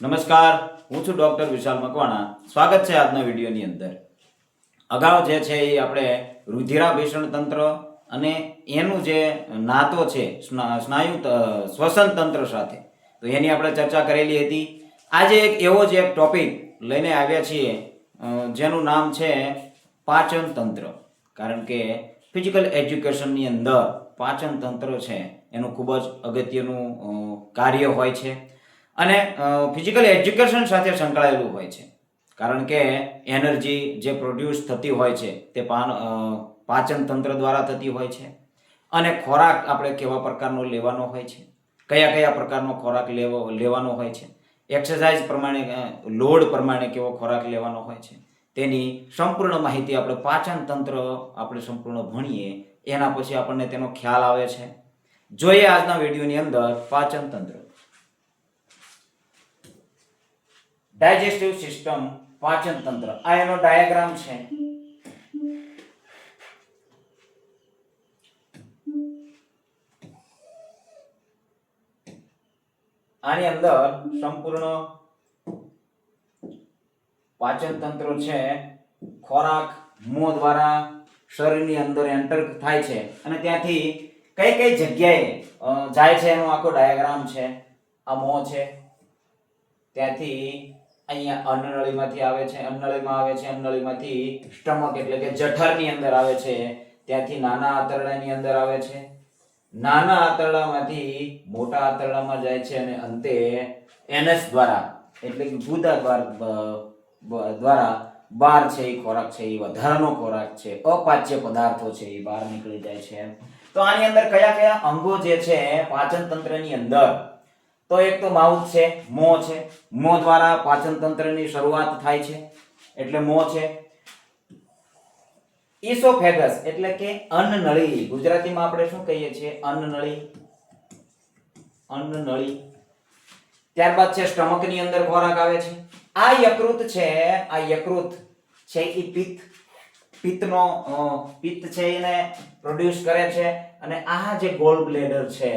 નમસ્કાર, હું છું ડોક્ટર વિશાલ મકવાણા. સ્વાગત છે આજના વિડીયોની અંદર. અગાઉ જે છે એ આપણે રુધિરાભીષણ તંત્ર અને એનું જે નાતો છે સ્નાયુ શ્વસન તંત્ર સાથે. તો એની આપણે ચર્ચા કરેલી હતી. આજે એક એવો જ એક ટોપિક લઈને આવ્યા છીએ જેનું નામ છે પાચન તંત્ર. કારણ કે ફિઝિકલ એજ્યુકેશનની અંદર પાચન તંત્ર છે એનું ખૂબ જ અગત્યનું કાર્ય હોય છે. અને ફિઝિકલ એજ્યુકેશન સાથે સંકળાયેલું હોય છે. કારણ કે એનર્જી જે પ્રોડ્યુસ થતી હોય છે, તે પાન પાચન તંત્ર દ્વારા થતી હોય છે. અને ખોરાક આપણે કેવા પ્રકારનો લેવાનો હોય છે? કયા કયા પ્રકારનો ખોરાક લેવો, લેવાનો હોય છે? એક્સરસાઇઝ પ્રમાણે લોડ પ્રમાણે કેવો ખોરાક લેવાનો હોય છે? તેની સંપૂર્ણ માહિતી આપણે પાચન તંત્ર આપણે સંપૂર્ણ ભણીએ, એના પછી આપણને તેનો ખ્યાલ આવે છે. જોઈએ આજના વિડીયોની અંદર પાચન તંત્ર. ડાયજેસ્ટિવ સિસ્ટમ પાચન તંત્ર. આ એનો ડાયાગ્રામ છે. આની અંદર સંપૂર્ણ પાચન તંત્ર છે. ખોરાક મોં દ્વારા શરીરની અંદર એન્ટર થાય છે. અને ત્યાંથી કઈ કઈ જગ્યાએ જાય છે એનો આખો ડાયાગ્રામ છે? આ મો છે. ત્યાંથી અહીંયા અન્નનળીમાંથી આવે છે, અન્નનળીમાં આવે છે, અન્નનળીમાંથી સ્ટમક એટલે કે જઠરની અંદર આવે છે. ત્યાંથી નાના આંતરડાની અંદર આવે છે. નાના આંતરડામાંથી મોટા આંતરડામાં જાય છે અને અંતે એનએસ દ્વારા, એટલે કે ગુદા દ્વાર બહાર છે એ ખોરાક છે, એ વધારાનો ખોરાક છે, અપાચ્ય પદાર્થો છે એ બહાર નીકળી જાય છે તો આની અંદર કયા કયા અંગો જે છે પાચન તંત્રની અંદર? તો એક તો માઉથ છે, મોં છે. મો દ્વારા પાચન તંત્રની શરૂઆત થાય છે. એટલે મોં છે. ઇસોફેગસ એટલે કે અન્નનળી. ગુજરાતીમાં આપણે શું કહીએ છીએ? અન્નનળી. અન્નનળી. ત્યારબાદ છે સ્ટમકની અંદર ખોરાક આવે છે. આ યકૃત છે, આ યકૃત છે એ પિત્ત. પિત્તનો પિત્ત છે એને પ્રોડ્યુસ કરે છે અને આ જે ગોલ બ્લેડર છે,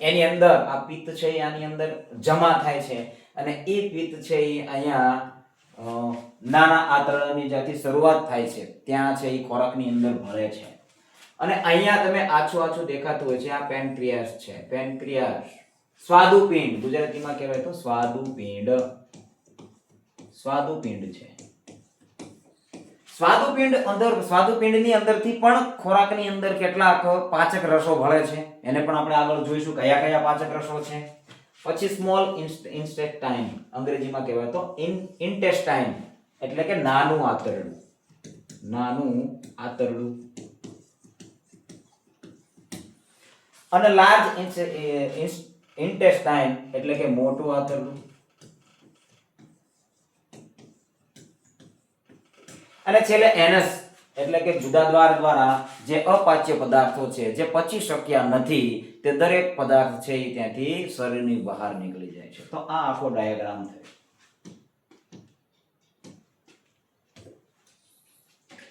એની અંદર આ પિત્ત છે એ આની અંદર જમા થાય છે અને એ પિત્ત છે એ અહીંયા નાના આંતરડાની જ્યાંથી શરૂઆત થાય છે, ત્યાં છે એ ખોરાકની અંદર ભરે છે. અને અહીંયા તમે આછું આછું દેખાતું હોય છે, આ પેનક્રિયાસ છે. પેનક્રિયાસ સ્વાદુપિંડ, ગુજરાતીમાં કહેવાય તો સ્વાદુપિંડ. સ્વાદુપિંડ છે. સ્વાદુપિંડ અંદર, સ્વાદુપિંડની અંદરથી પણ ખોરાકની અંદર કેટલાક પાચક રસો ભળે છે. એને પણ આપણે આગળ જોઈશું કયા કયા પાચક રસો છે. પછી સ્મોલ ઇન્સ્ટેસ્ટાઇન અંગ્રેજીમાં કહેવાય તો ઇન્ટેસ્ટાઇન એટલે કે નાનું આંતરડું. નાનું આંતરડું. અને લાર્જ ઇન્ટેસ્ટાઇન એટલે કે મોટું આંતરડું. અને છેલ્લે એનસ એટલે કે જુદા દ્વાર દ્વારા જે અપાચ્ય પદાર્થો છે, જે પચી શક્યા નથી, તે દરેક પદાર્થ છે એ ત્યાંથી શરીરની બહાર નીકળી જાય છે. તો આ આખો ડાયાગ્રામ થયો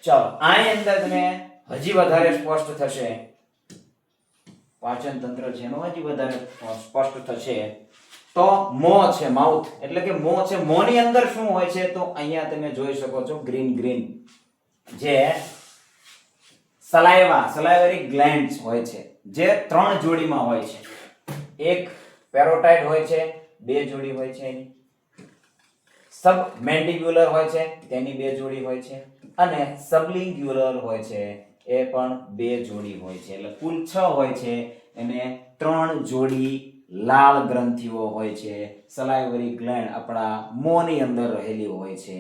ચાલો, આની અંદર તમે હજી વધારે સ્પષ્ટ થશે. પાચન તંત્ર છે એનું હજી વધારે સ્પષ્ટ થશે. તો મોં છે માઉથ. એટલે કે મોં છે મોંની અંદર શું હોય છે તો અહીંયા તમે જોઈ શકો છો ગ્રીન ગ્રીન. જે સલાઈવા સલાઈવરી ગ્લેન્ડ્સ હોય છે. જે ત્રણ જોડીમાં હોય છે. એક પેરોટાઇડ હોય છે, બે જોડી હોય છે એની. સબ મેન્ડિબ્યુલર હોય છે, તેની બે જોડી હોય છે. અને સબલિંગ્યુલર હોય છે, એ પણ બે જોડી હોય છે. એટલે કુલ છ હોય છે, એને ત્રણ જોડી લાળ ગ્રંથિઓ હોય છે, સલાઈવરી ગ્લેન્ડ આપણા મોંની અંદર રહેલી હોય છે.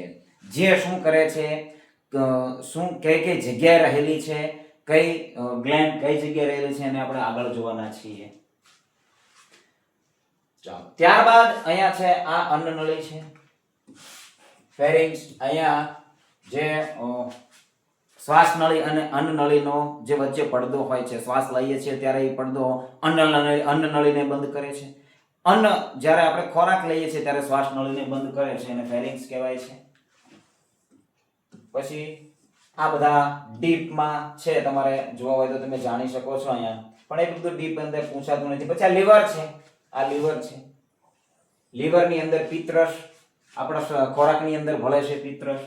જે શું કરે છે શું, કઈ કઈ જગ્યાએ રહેલી છે, કઈ ગ્લેન્ડ કઈ જગ્યાએ રહેલી છે એને આપણે આગળ જોવાના છીએ. ચાલો, ત્યારબાદ અહીંયા છે આ અન્નનળી છે. ફેરિંગ્સ અહીંયા જે અ, શ્વાસનળી અને અન્નનળીનો જે વચ્ચે પડદો હોય છે શ્વાસ લઈએ છીએ ત્યારે એ પડદો અન્નનળી અન્નનળીને બંધ કરે છે. અન્ન જ્યારે આપણે ખોરાક લઈએ છીએ ત્યારે શ્વાસનળીને બંધ કરે છે એને ફેરિંગ્સ કહેવાય છે. પછી આ બધા ડીપમાં છે તમારે જોવા હોય તો તમે જાણી શકો છો અહીંયા. પણ એ બધું ડીપ અંદર પૂછાતું નથી. પછી આ લીવર છે આ લીવર છે. લીવરની અંદર પિત્તરસ આપણા ખોરાકની અંદર ભળે છે પિત્તરસ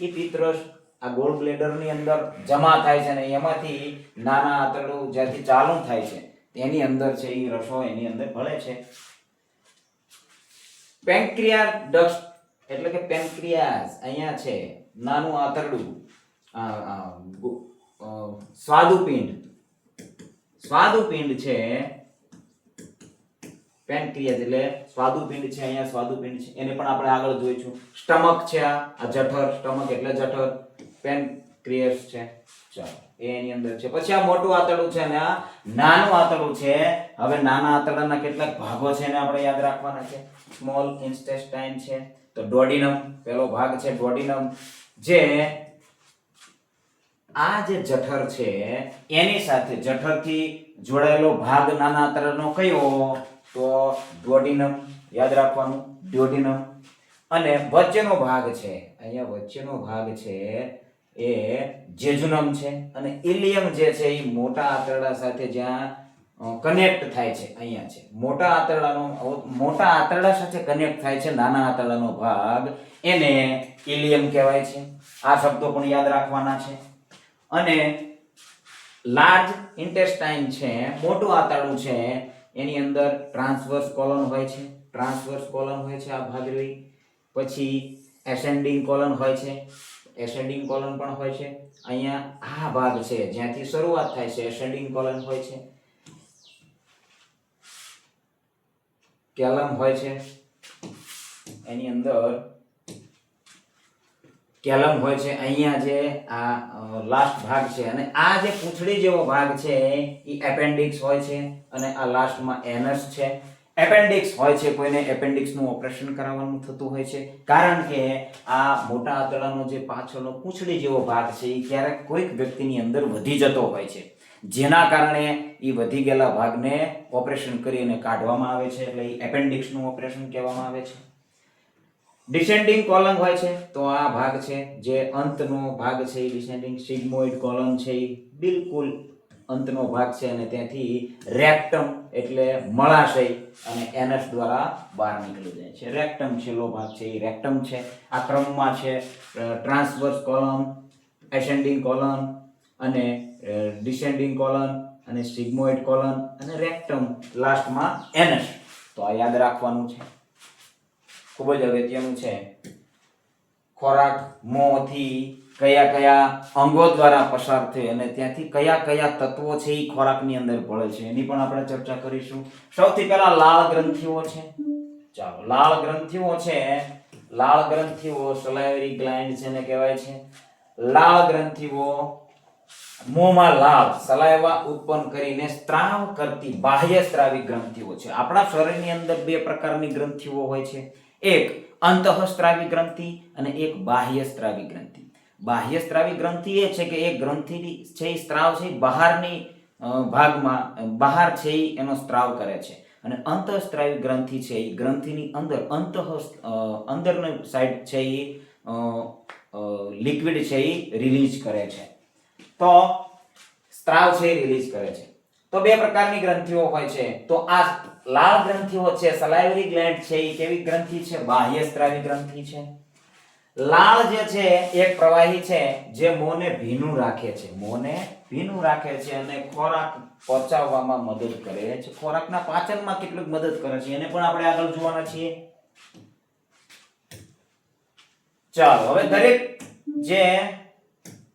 એ પિત્તરસ આ ગોળ બ્લેડરની અંદર જમા થાય છે અને એમાંથી નાના આંતરડું જ્યાંથી ચાલુ થાય છે, તેની અંદર છે એ રસો એની અંદર ભળે છે. પેન્ક્રિયા ડસ્ટ એટલે કે પેન્ક્રિયાસ અહીંયા છે, નાનું આંતરડું સ્વાદુપિંડ. સ્વાદુપિંડ છે પેન્ક્રિયાસ એટલે સ્વાદુપિંડ છે, અહીંયા સ્વાદુપિંડ છે, એને પણ આપણે આગળ જોઈશું. સ્ટમક છે આ જઠર, સ્ટમક એટલે જઠર. પેન્ક્રિયસ છે. ચાલો એની અંદર છે. પછી આ મોટું આંતરડું છે અને આ નાનું આંતરડું છે. હવે નાના આંતરડાના કેટલાક ભાગો છે એને આપણે યાદ રાખવાના છે. સ્મોલ ઇન્ટેસ્ટાઇન છે. તો ડોડિનમ પેલો ભાગ છે ડોડિનમ જે આ જે જઠર છે, એની સાથે જઠરથી જોડાયેલો ભાગ નાના આંતરડાનો કયો? તો ડોડિનમ યાદ રાખવાનું ડોડિનમ અને વચ્ચેનો ભાગ છે, અહીંયા વચ્ચેનો ભાગ છે એ જેજુનમ છે અને ઇલિયમ જે છે એ મોટા આંતરડા સાથે જ્યાં કનેક્ટ થાય છે, અહીંયા છે. મોટા આંતરડાનો મોટા આંતરડા સાથે કનેક્ટ થાય છે, નાના આંતરડાનો ભાગ. એને ઇલિયમ કહેવાય છે. આ શબ્દો પણ યાદ રાખવાના છે. અને લાર્જ ઇન્ટેસ્ટાઇન છે, મોટું આંતરડું છે, એની અંદર ટ્રાન્સવર્સ કોલન હોય છે. ટ્રાન્સવર્સ કોલન હોય છે, આ ભાગ રહી. પછી એસેન્ડિંગ કોલન હોય છે. એસેન્ડિંગ કોલમ પણ હોય છે. અહીંયા આ ભાગ છે, જ્યાંથી શરૂઆત થાય છે એસેન્ડિંગ કોલમ હોય છે. કેલમ હોય છે. એની અંદર કેલમ હોય છે. અહીંયા જે આ લાસ્ટ ભાગ છે અને આ જે પૂંછડી જેવો ભાગ છે, એ એપેન્ડિક્સ હોય છે અને આ લાસ્ટમાં એનસ છે. એપેન્ડિક્સ હોય છે, કોઈને એપેન્ડિક્સનું ઓપરેશન કરાવવાનું થતું હોય છે. કારણ કે આ મોટા આંતરડાનો જે પાછળનો પૂંછડી જેવો ભાગ છે એ ક્યારેક કોઈક વ્યક્તિની અંદર વધી જતો હોય છે. જેના કારણે એ વધી ગયેલા ભાગને ઓપરેશન કરીને કાઢવામાં આવે છે, એટલે એ એપેન્ડિક્સનું ઓપરેશન કહેવામાં આવે છે. ડિસેન્ડિંગ કોલમ હોય છે, તો આ ભાગ છે. જે અંતનો ભાગ છે એ ડિસેન્ડિંગ સિગ્મોઇડ કોલમ છે એ બિલકુલ અંતનો ભાગ છે અને ત્યાંથી રેક્ટમ એટલે મળાશય અને એનસ દ્વારા બહાર નીકળી જાય છે. રેક્ટમ છેલ્લો ભાગ છે, એ રેક્ટમ છે. આ ક્રમમાં છે ટ્રાન્સવર્સ કોલમ, એસેન્ડિંગ કોલમ અને ડિસેન્ડિંગ કોલન અને સિગ્મોઇડ કોલન અને રેક્ટમ લાસ્ટમાં એનસ. તો આ યાદ રાખવાનું છે. ખૂબ જ અગત્યનું છે. ખોરાક મોંથી કયા કયા અંગો દ્વારા પસાર થઈ અને ત્યાંથી કયા કયા તત્વો છે એ ખોરાકની અંદર ભળે છે? એની પણ આપણે ચર્ચા કરીશું. સૌથી પહેલા લાળ ગ્રંથિઓ છે. ચાલો, લાળ ગ્રંથિઓ છે, લાળ ગ્રંથિઓ સલાઇવરી ગ્લાન્ડ જેને કહેવાય છે. લાળ ગ્રંથિઓ મોંમાં લાળ સલાઈવા ઉત્પન્ન કરીને સ્ત્રાવ કરતી બાહ્ય સ્ત્રાવી ગ્રંથિઓ છે. આપણા શરીરની અંદર બે પ્રકારની ગ્રંથિઓ હોય છે. એક અંતઃસ્ત્રાવી ગ્રંથિ અને એક બાહ્ય સ્ત્રાવી ગ્રંથિ. બાહ્ય સ્ત્રાવી ગ્રંથિ એ છે કે એ ગ્રંથિની છે એ સ્ત્રાવ છે બહારની ભાગમાં બહાર છે એ એનો સ્ત્રાવ કરે છે. અને અંતઃસ્ત્રાવી ગ્રંથિ છે એ ગ્રંથિની અંદર અંતઃ અંદરની સાઈડ છે એ લિક્વિડ છે એ રિલીઝ કરે છે. તો સ્ત્રાવ છે એ રિલીઝ કરે છે. તો બે પ્રકારની ગ્રંથિઓ હોય છે. તો આ લાળ ગ્રંથિઓ છે સલાઇવરી ગ્લેન્ડ છે એ કેવી ગ્રંથિ છે? બાહ્ય સ્ત્રાવી ગ્રંથિ છે. લાળ જે છે, એક પ્રવાહી છે, જે મોને ભીનું રાખે છે. મોને ભીનું રાખે છે અને ખોરાક પચાવવામાં મદદ કરે છે. ખોરાકના પાચનમાં કેટલુંક મદદ કરે છે. એને પણ આપણે આગળ જોવાના છીએ. ચાલો, હવે દરેક જે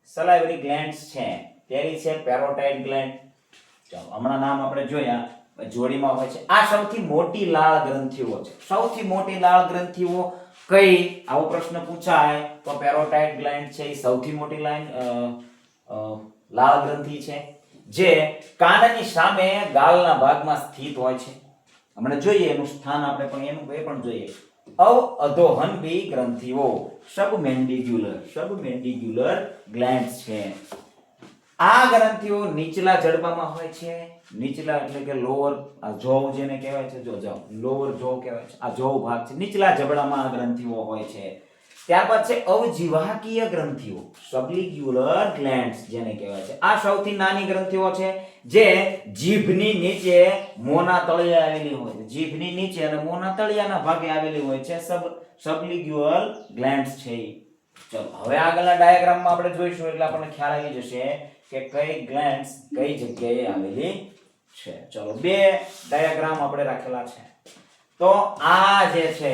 સલાઇવરી ગ્લેન્ડ્સ છે તેની છે પેરોટાઇડ ગ્લેન્ડ. ચાલો, હમણાં નામ આપણે જોયા જોડીમાં હોય છે. આ સૌથી મોટી લાળ ગ્રંથિઓ છે. સૌથી મોટી લાળ ગ્રંથિઓ કઈ આવો પ્રશ્ન પૂછાય તો પેરોટાઇડ ગ્લેન્ડ છે એ સૌથી મોટી લાઈન લાળ ગ્રંથિ છે, જે કાનની સામે ગાલના ભાગમાં સ્થિત હોય છે. હમણાં જોઈએ એનું સ્થાન આપણે પણ, એનું એ પણ જોઈએ. અવ અધોહનબી ગ્રંથિઓ, સબમેન્ડિક્યુલર સબમેન્ડિક્યુલર ગ્લેન્ડ છે. આ ગ્રંથિઓ નીચલા જડબામાં હોય છે નીચલા એટલે કે લોઅર આ જોવ જેને કહેવાય છે, જો જાવ લોઅર જોવ કહેવાય છે, આ જોવ ભાગ છે, નીચલા જબડામાં આ ગ્રંથિઓ હોય છે. ત્યારબાદ છે અવજીવાકીય ગ્રંથિઓ સબલિક્યુલર ગ્લેન્ડ્સ જેને કહેવાય છે. આ સૌથી નાની ગ્રંથિઓ છે જે જીભની નીચે મોના તળિયે આવેલી હોય છે. જીભની નીચે અને મોના તળિયાના ભાગે આવેલી હોય છે. સબ સબલિગ્યુઅલ ગ્લેન્ડ્સ છે ચલો, હવે આગળના ડાયાગ્રામમાં આપણે જોઈશું, એટલે આપણને ખ્યાલ આવી જશે કે કઈ ગ્લેન્ડ્સ કઈ જગ્યાએ આવેલી છે. ચલો, બે ડાયાગ્રામ આપણે રાખેલા છે. તો આ જે છે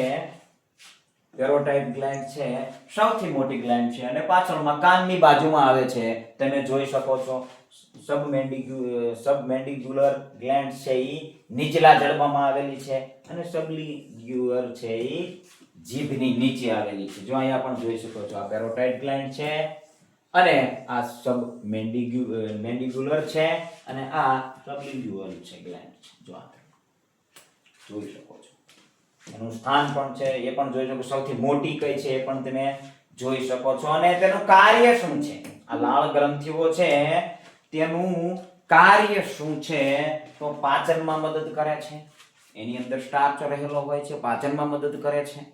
પેરોટાઇડ ગ્લેન્ડ છે, સૌથી મોટી ગ્લેન્ડ છે અને પાછળમાં કાનની બાજુમાં આવે છે. તમે જોઈ શકો છો સબમેન્ડિગ્યુ સબમેન્ડિગ્યુલર ગ્લેન્ડ છે એ નીચલા જડબામાં આવેલી છે અને સબલિગ્યુલર છે એ જીભની નીચે આવેલી છે. જો અહીંયા પણ જોઈ શકો છો, આ પેરોટાઇડ ગ્લેન્ડ છે અને આ સબ મેન્ડિગ્યુલર છે અને આ સબલિગ્યુઅલ છે ગ્લેન્ડ જો આ જોઈ શકો છો. એનું સ્થાન પણ છે, એ પણ જોઈ શકો સૌથી મોટી કઈ છે, એ પણ તમે જોઈ શકો છો. અને તેનું કાર્ય શું છે? આ લાળ ગ્રંથિઓ છે, તેનું કાર્ય શું છે? તો પાચનમાં મદદ કરે છે. એની અંદર સ્ટાર્ચ રહેલો હોય છે, પાચનમાં મદદ કરે છે.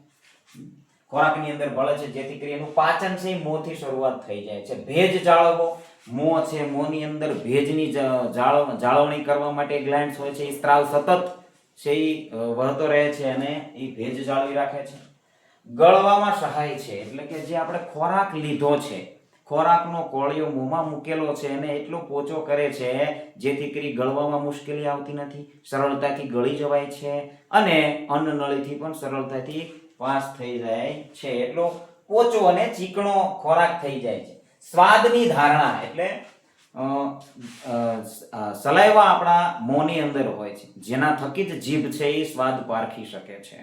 ખોરાકની અંદર ભળે છે, જેથી કરી એનું પાચન છે મોથી શરૂઆત થઈ જાય છે. ભેજ જાળવવો મોં છે, મોંની અંદર ભેજની જાળવણી કરવા માટે ગ્લેન્ડ્સ હોય છે. એ સ્ત્રાવ સતત છે એ વહેતો રહે છે અને એ ભેજ જાળવી રાખે છે. ગળવામાં સહાય છે, એટલે કે જે આપણે ખોરાક લીધો છે, ખોરાકનો કોળિયો મોંમાં મૂકેલો છે અને એટલો પોચો કરે છે, જેથી કરી ગળવામાં મુશ્કેલી આવતી નથી, સરળતાથી ગળી જવાય છે અને અન્નનળીથી પણ સરળતાથી પાસ થઈ જાય છે. એટલો પોચો અને ચીકણો ખોરાક થઈ જાય છે. સ્વાદની ધારણા એટલે સલાઈવા આપણા મોંની અંદર હોય છે. જેના થકી જ જીભ છે એ સ્વાદ પારખી શકે છે.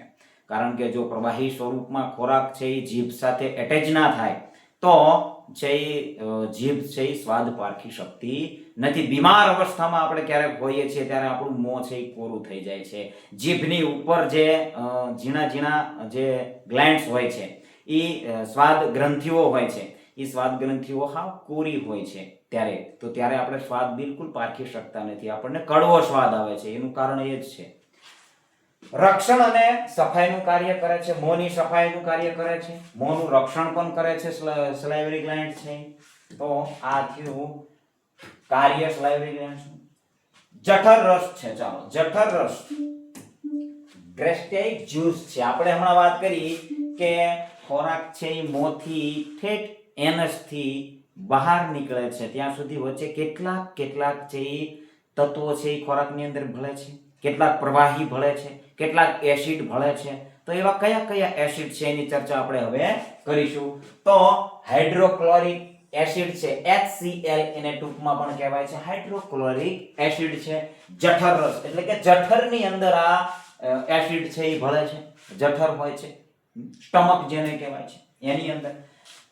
કારણ કે જો પ્રવાહી સ્વરૂપમાં ખોરાક છે એ જીભ સાથે એટેચ ના થાય, તો છે એ જીભ છે એ સ્વાદ પારખી શકતી નથી. બીમાર અવસ્થામાં આપણે ક્યારેક હોઈએ છીએ ત્યારે આપણું મોં છે એ કોરું થઈ જાય છે. જીભની ઉપર જે ઝીણા ઝીણા જે ગ્લેન્ડ્સ હોય છે, એ સ્વાદ ગ્રંથિઓ હોય છે. એ સ્વાદ ગ્રંથિઓ હા કોરી હોય છે. ત્યારે તો ત્યારે આપણે સ્વાદ બિલકુલ પારખી શકતા નથી. આપણને કડવો સ્વાદ આવે છે. એનું કારણ એ જ છે. રક્ષણ અને સફાઈનું કાર્ય કરે છે. મોંની સફાઈનું કાર્ય કરે છે. મોંનું રક્ષણ પણ કરે છે સ્લાઇવરી ગ્લેન્ડ છે. તો આ થયું કાર્ય સ્લાઇવરી ગ્લેન્ડ જઠર રસ છે. ચાલો, જઠર રસ. ગ્રેસ્ટેઇક જ્યુસ છે. આપણે હમણાં વાત કરી કે ખોરાક છે એ મોંથી ઠેઠ એનસથી બહાર નીકળે છે. ત્યાં સુધી વચ્ચે કેટલાક કેટલાક છે એ તત્વો છે એ ખોરાકની અંદર ભળે છે. કેટલાક પ્રવાહી ભળે છે. કેટલાક એસિડ ભળે છે. તો એવા કયા કયા એસિડ છે એની ચર્ચા આપણે હવે કરીશું. તો હાઇડ્રોક્લોરિક એસિડ છે HCl એને ટૂંકમાં પણ કહેવાય છે. હાઇડ્રોક્લોરિક એસિડ છે, જઠર રસ. એટલે કે જઠરની અંદર આ એસિડ છે એ ભળે છે. જઠર હોય છે. સ્ટમક જેને કહેવાય છે. એની અંદર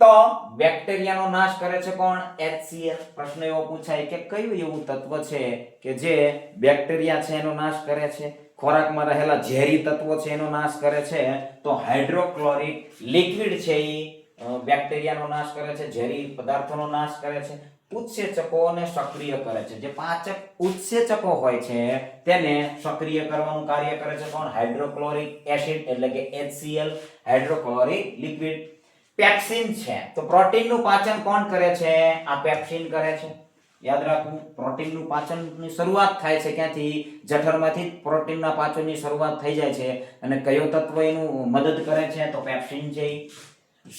તો બેક્ટેરિયાનો નાશ કરે છે કોણ? HCl પ્રશ્ન એવો પૂછાય કે કયું એવું તત્વ છે કે જે બેક્ટેરિયા છે એનો નાશ કરે છે? ખોરાકમાં રહેલા ઝેરી તત્વો છે એનો નાશ કરે છે? તો હાઇડ્રોક્લોરિક લિક્વિડ છે એ બેક્ટેરિયાનો નાશ કરે છે, ઝેરી પદાર્થોનો નાશ કરે છે. ઉત્સેચકોને સક્રિય કરે છે. જે પાચક ઉત્સેચકો હોય છે, તેને સક્રિય કરવાનું કાર્ય કરે છે કોણ? હાઇડ્રોક્લોરિક એસિડ એટલે કે HCl હાઇડ્રોક્લોરિક લિક્વિડ. પેપ્સિન છે. તો પ્રોટીનનું પાચન કોણ કરે છે? આ પેપ્સિન કરે છે. યાદ રાખવું, પ્રોટીનનું પાચનની શરૂઆત થાય છે ક્યાંથી? જઠરમાંથી પ્રોટીનના પાચનની શરૂઆત થઈ જાય છે. અને કયો તત્વ એનું મદદ કરે છે? તો પેપ્સિન છે.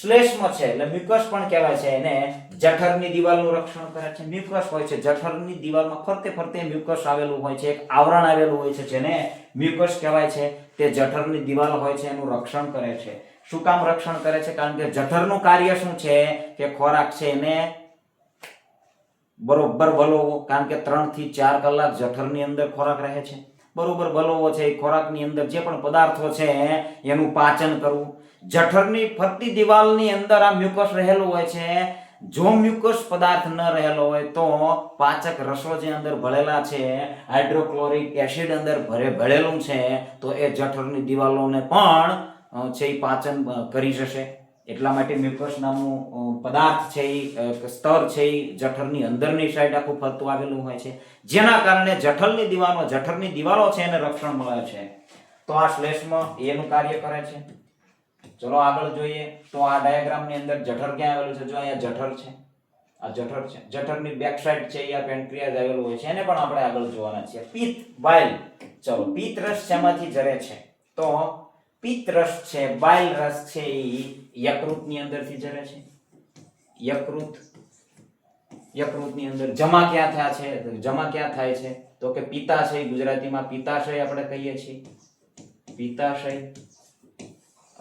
શ્લેષ્મ છે, એટલે મ્યુકસ પણ કહેવાય છે. એને જઠરની દિવાલનું રક્ષણ કરે છે. મ્યુકસ હોય છે. જઠરની દિવાલમાં ફરતે ફરતે મ્યુકસ આવેલું હોય છે. એક આવરણ આવેલું હોય છે, જેને મ્યુકસ કહેવાય છે. તે જઠરની દિવાલ હોય છે, એનું રક્ષણ કરે છે. શું કામ રક્ષણ કરે છે? કારણ કે જઠરનું કાર્ય શું છે? કે ખોરાક છે એને બરોબર વલોવો. કારણ કે ત્રણથી ચાર કલાક જઠરની અંદર ખોરાક રહે છે. બરોબર વલોવો છે. એ ખોરાકની અંદર જે પણ પદાર્થો છે, એનું પાચન કરવું. જઠરની ફરતી દિવાલની અંદર આ મ્યુકસ રહેલું હોય છે. જો મ્યુકસ પદાર્થ ન રહેલો હોય, તો પાચક રસો જે અંદર ભળેલા છે, હાઇડ્રોક્લોરિક એસિડ અંદર ભરે ભળેલું છે, તો એ જઠરની દિવાલોને પણ છે એ પાચન કરી જશે. એટલા માટે મ્યુકસ નામનું પદાર્થ છે એ સ્તર છે એ જઠરની અંદરની સાઈડ આખું ફરતું આવેલું હોય છે. જેના કારણે જઠરની દીવાનો જઠરની દીવાલો છે એને રક્ષણ મળે છે. તો આ શ્લેષ્મ એનું કાર્ય કરે છે. ચલો આગળ જોઈએ. તો આ ડાયાગ્રામની અંદર જઠર ક્યાં આવેલું છે? જો અહીંયા જઠર છે. આ જઠર છે. જઠરની બેક સાઈડ છે એ આ પેન્ક્રિયાઝ આવેલું હોય છે. એને પણ આપણે આગળ જોવાના છીએ. પિત્ત બાઇલ ચલો, પિત્ત રસ શેમાંથી જરે છે? તો પિત્ત રસ છે બાઇલ રસ છે, એ યકૃતની અંદરથી જરે છે? યકૃત, યકૃતની અંદર જમા ક્યાં થયા છે? જમા ક્યાં થાય છે? તો કે પિત્તાશય, ગુજરાતીમાં પિત્તાશય આપણે કહીએ છીએ. પિત્તાશય,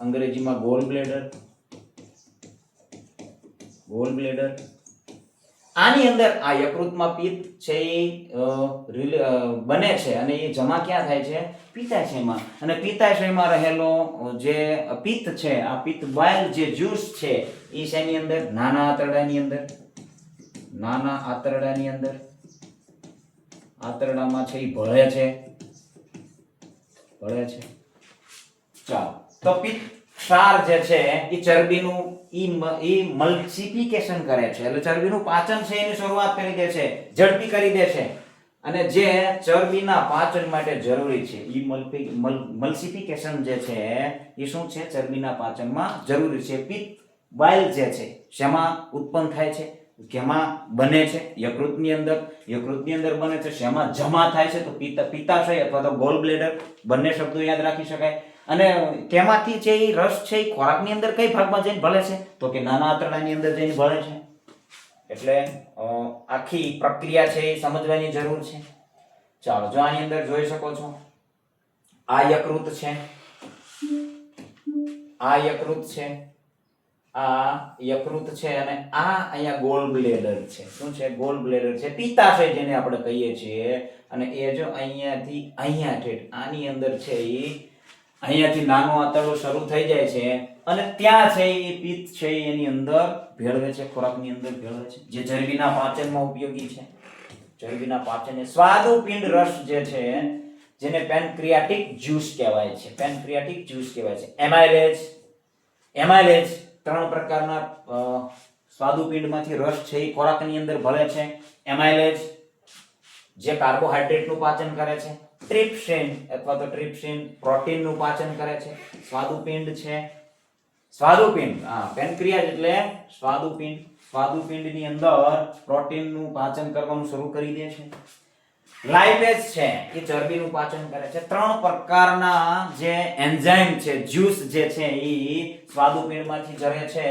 અંગ્રેજીમાં ગોલ બ્લેડર. Goal bladder. આની અંદર આ યકૃતમાં પિત્ત છે એ બને છે અને એ જમા ક્યાં થાય છે? પિત્તાશયમાં. અને પિત્તાશયમાં રહેલો જે પિત્ત છે, આ પિત્ત બાયલ જે જ્યુસ છે, એ શેની અંદર? નાના આંતરડાની અંદર. નાના આંતરડાની અંદર. આંતરડામાં છે એ ભળે છે. ભળે છે. ચાલો. તો પિત્ત ક્ષાર જે છે, એ ચરબીનું ઈ મલ્સિફિકેશન કરે છે. એટલે ચરબીનું પાચન છે એની શરૂઆત કરી દે છે. ઝડપી કરી દે છે. અને જે ચરબીના પાચન માટે જરૂરી છે એ મલ્સિફિકેશન જે છે એ શું છે? ચરબીના પાચનમાં જરૂરી છે. પિત્ત બાઇલ જે છે, શેમાં ઉત્પન્ન થાય છે? કેમાં બને છે. યકૃતની અંદર યકૃતની અંદર બને છે. શેમાં જમા થાય છે? તો પિત્ત, પિત્તાશય અથવા તો ગોલ બ્લેડર. બંને શબ્દો યાદ રાખી શકાય. અને છે એ રસ છે એ ખોરાકની અંદર કઈ ભાગમાં જઈને ભળે છે? તો કે નાના આંતરડાની અંદર જઈને ભળે છે. એટલે આખી પ્રક્રિયા છે એ સમજવાની જરૂર છે. ચાલો, જો આની અંદર જોઈ શકો છો. આ યકૃત છે. આ યકૃત છે. આ યકૃત છે અને આ અહીંયા ગોલ બ્લેડર છે. શું છે? ગોલ બ્લેડર છે. પિત્તાશય જેને આપણે કહીએ છીએ. અને એ જો અહીંયાથી, અહીંયા ઠેઠ, આની અંદર છે એ અહીંયાથી નાનું આંતરડો શરૂ થઈ જાય છે અને ત્યાં છે એ પિત્ત છે એની અંદર ભેળવે છે, ખોરાકની અંદર ભેળવે છે. જે ચરબીના પાચનમાં ઉપયોગી છે. ચરબીના પાચન સ્વાદુપિંડ રસ જે છે, જેને પેનક્રિયાટિક જ્યુસ કહેવાય છે. પેનક્રિયાટિક જ્યુસ કહેવાય છે. એમાઇલેજ એમાઇલેજ ત્રણ પ્રકારના સ્વાદુપિંડમાંથી રસ છે એ ખોરાકની અંદર ભળે છે. એમાઇલેજ જે કાર્બોહાઈડ્રેટનું પાચન કરે છે. ટ્રિપ્સિન અથવા તો ટ્રિપ્સિન પ્રોટીનનું પાચન કરે છે. સ્વાદુપિંડ છે. સ્વાદુપિંડ, હા પેનક્રિયાઝ એટલે સ્વાદુપિંડ. સ્વાદુપિંડની અંદર પ્રોટીનનું પાચન કરવાનું શરૂ કરી દે છે. લાઇપેઝ છે, એ ચરબીનું પાચન કરે છે. ત્રણ પ્રકારના જે એન્ઝાઇમ છે જ્યુસ જે છે એ સ્વાદુપિંડમાંથી જરે છે.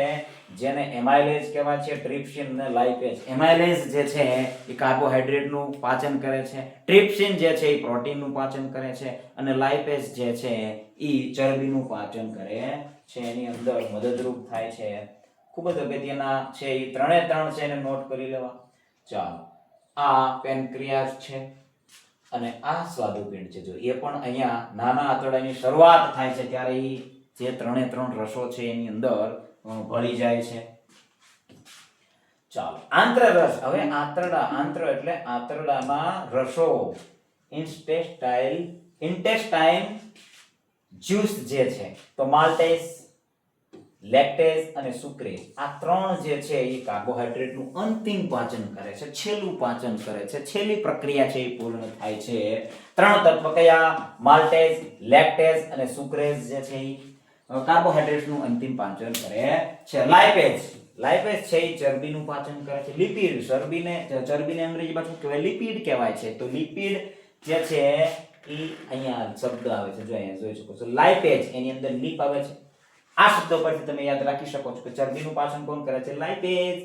જેને એમાઇલેઝ કહેવાય છે, ટ્રિપ્સિન અને લાઇપેઝ એમાઇલેઝ જે છે, એ કાર્બોહાઈડ્રેટનું પાચન કરે છે. ટ્રિપ્સિન જે છે, એ પ્રોટીનનું પાચન કરે છે અને લાઇપેઝ જે છે, એ ચરબીનું પાચન કરે છે. એની અંદર મદદરૂપ થાય છે. ખૂબ જ અગત્યના છે, એ ત્રણે ત્રણ છે, એને નોટ કરી લેવા. ચાલો. આ પેનક્રિયાસ છે અને આ સ્વાદુપિંડ છે. જો એ પણ અહીંયા નાના આંતરડાની શરૂઆત થાય છે, ત્યારે એ જે ત્રણે ત્રણ રસો છે, એની અંદર ભળી જાય છે. ચાલો, આંતરરસ. હવે આંતરડા, આંત્ર એટલે આંતરડામાં રસો. ઇન્સ્ટેસ્ટાઇલ ઇન્ટેસ્ટાઇન જ્યુસ જે છે, તો માલ્ટેસ લેક્ટેઝ અને સુક્રેઝ આ ત્રણ જે છે, એ કાર્બોહાઈડ્રેટનું અંતિમ પાચન કરે છે, છેલ્લું પાચન કરે છે, છેલ્લી પ્રક્રિયા છે એ પૂર્ણ થાય છે. ત્રણ તત્વ કયા? માલ્ટેઝ લેક્ટેઝ અને સુક્રેઝ જે છે એ. કાર્બોહાઈડ્રેટનું અંતિમ પાચન કરે છે લાઇપેજ લાઇપેજ છે એ ચરબીનું પાચન કરે છે. લિપિડ ચરબીને ચરબીને અંગ્રેજી શું કહેવાય લિપિડ કહેવાય છે. તો લિપિડ જે છે એ અહીંયા શબ્દ આવે છે. જો અહીંયા જોઈ શકો છો. લાઇપેજ એની અંદર લીપ આવે છે. આ શબ્દો પરથી તમે યાદ રાખી શકો છો કે ચરબીનું પાચન કોણ કરે છે? લાઇપેજ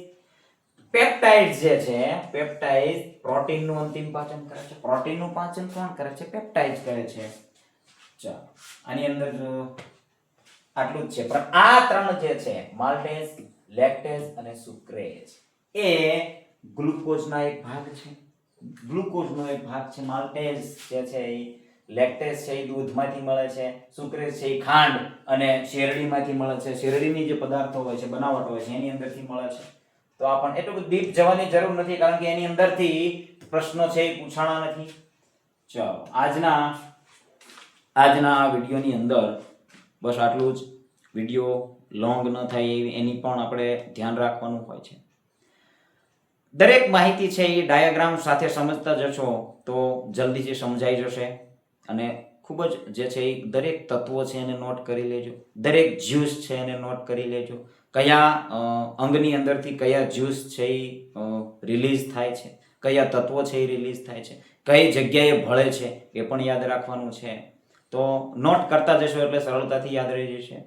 પેપ્ટાઇડ જે છે પેપ્ટાઇડ પ્રોટીનનું અંતિમ પાચન કરે છે. પ્રોટીનનું પાચન કોણ કરે છે? પેપ્ટાઇડ કરે છે. ચાલો. આની અંદર આટલું જ છે. પણ આ ત્રણ જે છે માલ્ટેઝ લેક્ટેઝ અને સુક્રેઝ એ ગ્લુકોઝના એક ભાગ છે. ગ્લુકોઝનો એક ભાગ છે માલ્ટેઝ જે છે એ લેક્ટેઝ છે એ દૂધમાંથી મળે છે સુક્રેઝ છે એ ખાંડ અને શેરડીમાંથી મળે છે. શેરડીની જે પદાર્થો હોય છે, બનાવટ હોય છે, એની અંદરથી મળે છે. તો આપણને એટલું બધું ડીપ જવાની જરૂર નથી, કારણ કે એની અંદરથી પ્રશ્નો છે એ પૂછાણા નથી. ચાલો, આજના આજના વિડીયોની અંદર બસ આટલું જ. વીડિયો લોંગ ન થાય એવી એની પણ આપણે ધ્યાન રાખવાનું હોય છે. દરેક માહિતી છે એ ડાયાગ્રામ સાથે સમજતા જશો તો જલ્દીથી સમજાઈ જશે. અને ખૂબ જ જે છે એ દરેક તત્વો છે એને નોટ કરી લેજો. દરેક જ્યુસ છે એને નોટ કરી લેજો. કયા અંગની અંદરથી કયા જ્યુસ છે એ રિલીઝ થાય છે? કયા તત્વો છે એ રિલીઝ થાય છે? કઈ જગ્યાએ ભળે છે? એ પણ યાદ રાખવાનું છે. તો નોટ કરતા જશો એટલે સરળતાથી યાદ રહી જશે.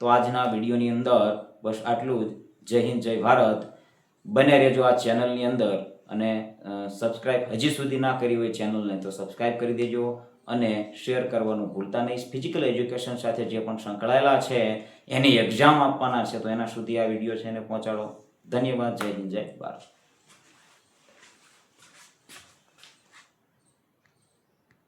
તો આજના વિડીયોની અંદર બસ આટલું જ. જય હિન્દ, જય ભારત. બને રહેજો આ ચેનલની અંદર અને સબસ્ક્રાઇબ હજી સુધી ના કરી હોય ચેનલને તો સબસ્ક્રાઇબ કરી દેજો અને શેર કરવાનું ભૂલતા નહીં. ફિઝિકલ એજ્યુકેશન સાથે જે પણ સંકળાયેલા છે, એની એક્ઝામ આપવાના છે, તો એના સુધી આ વીડિયો છે એને પહોંચાડો. ધન્યવાદ, જય હિન્દ, જય ભારત.